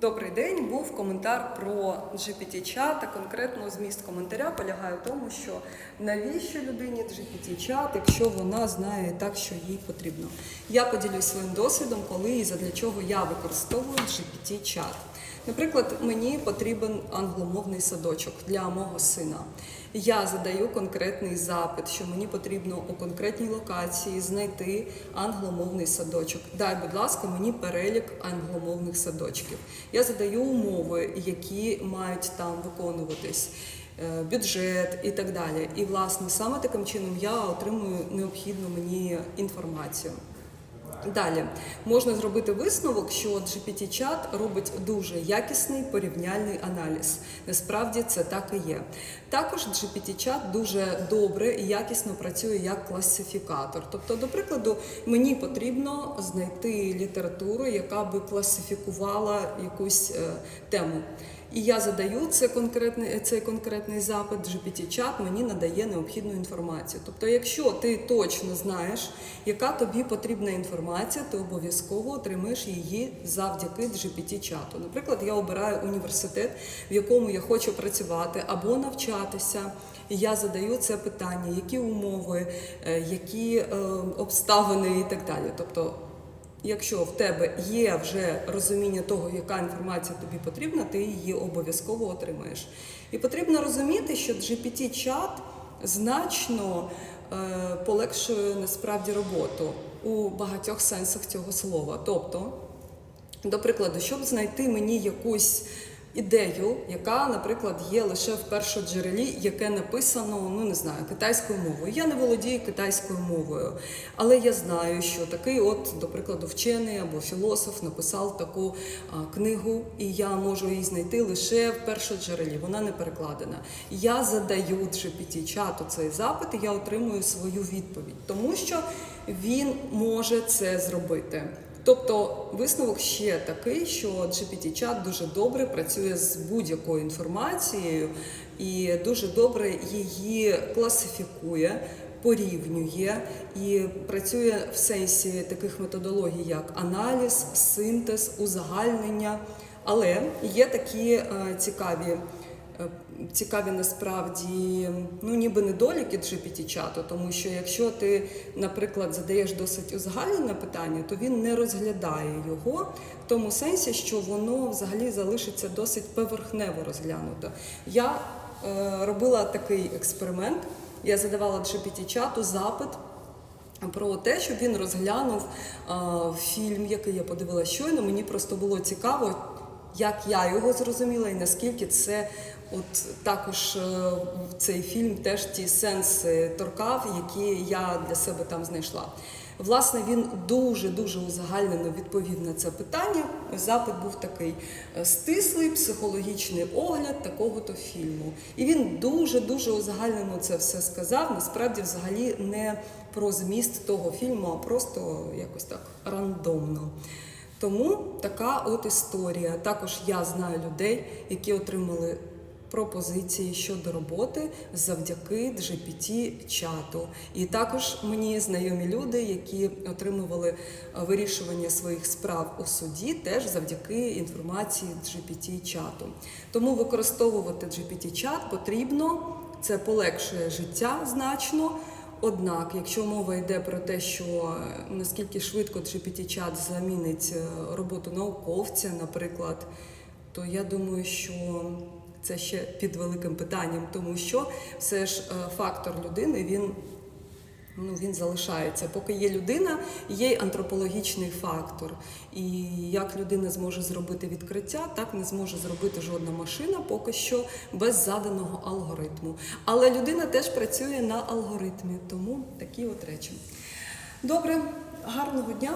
Добрий день. Був коментар про GPT-чат, а конкретно зміст коментаря полягає в тому, що навіщо людині GPT-чат, якщо вона знає так, що їй потрібно. Я поділюсь своїм досвідом, коли і задля чого я використовую GPT-чат. Наприклад, мені потрібен англомовний садочок для мого сина. Я задаю конкретний запит, що мені потрібно у конкретній локації знайти англомовний садочок. Дай, будь ласка, мені перелік англомовних садочків. Я задаю умови, які мають там виконуватись. е, Бюджет і так далі. І власне саме таким чином я отримую необхідну мені інформацію. Далі можна зробити висновок, що GPT-чат робить дуже якісний порівняльний аналіз. Насправді це так і є. Також GPT-чат дуже добре і якісно працює як класифікатор. Тобто, до прикладу, мені потрібно знайти літературу, яка би класифікувала якусь е, тему. І я задаю це конкретний, цей конкретний запит, GPT-чат мені надає необхідну інформацію. Тобто, якщо ти точно знаєш, яка тобі потрібна інформація, ти обов'язково отримаєш її завдяки GPT-чату. Наприклад, я обираю університет, в якому я хочу працювати або навчатися. І я задаю це питання, які умови, е, які е, обставини і так далі. Тобто Якщо в тебе є вже розуміння того, яка інформація тобі потрібна, ти її обов'язково отримаєш. І потрібно розуміти, що GPT-чат значно е, полегшує насправді роботу у багатьох сенсах цього слова. Тобто, до прикладу, щоб знайти мені якусь ідею, яка, наприклад, є лише в першоджерелі, яке написано, ну не знаю, китайською мовою. Я не володію китайською мовою, але я знаю, що такий, от, до прикладу, вчений або філософ написав таку а, книгу, і я можу її знайти лише в першоджерелі. Вона не перекладена. Я задаю GPT-чату цей запит, і я отримую свою відповідь, тому що він може це зробити. Тобто висновок ще такий, що GPT-чат дуже добре працює з будь-якою інформацією і дуже добре її класифікує, порівнює і працює в сенсі таких методологій, як аналіз, синтез, узагальнення. Але є такі е, цікаві. Е, Цікаві насправді ну ніби недоліки GPT-чату, тому що якщо ти, наприклад, задаєш досить узагальнене питання, то він не розглядає його в тому сенсі, що воно взагалі залишиться досить поверхнево розглянуто. Я е, робила такий експеримент. Я задавала GPT-чату запит. Про те, щоб він розглянув а, фільм, який я подивилася щойно. Мені просто було цікаво, як я його зрозуміла, і наскільки це от також е, цей фільм теж ті сенси торкав, які я для себе там знайшла. Власне, він дуже дуже узагальнено відповів на це питання. Запит був такий е, стислий психологічний огляд такого-то фільму. І він дуже дуже узагальнено це все сказав. Насправді, взагалі, не про зміст того фільму, а просто якось так рандомно. Тому така от історія. Також я знаю людей, які отримали пропозиції щодо роботи завдяки GPT-чату. І також мені знайомі люди, які отримували е, вирішування своїх справ у суді, теж завдяки інформації GPT-чату. Тому використовувати GPT-чат потрібно, це полегшує життя значно. Однак, якщо мова йде про те, що е, наскільки швидко GPT-чат замінить е, роботу науковця, наприклад, то я думаю, що це ще під великим питанням, тому що все ж е, фактор людини він. Ну, він залишається. Поки є людина, є й антропологічний фактор. І як людина зможе зробити відкриття, так не зможе зробити жодна машина поки що без заданого алгоритму. Але людина теж працює на алгоритмі, тому такі от речі. Добре, гарного дня.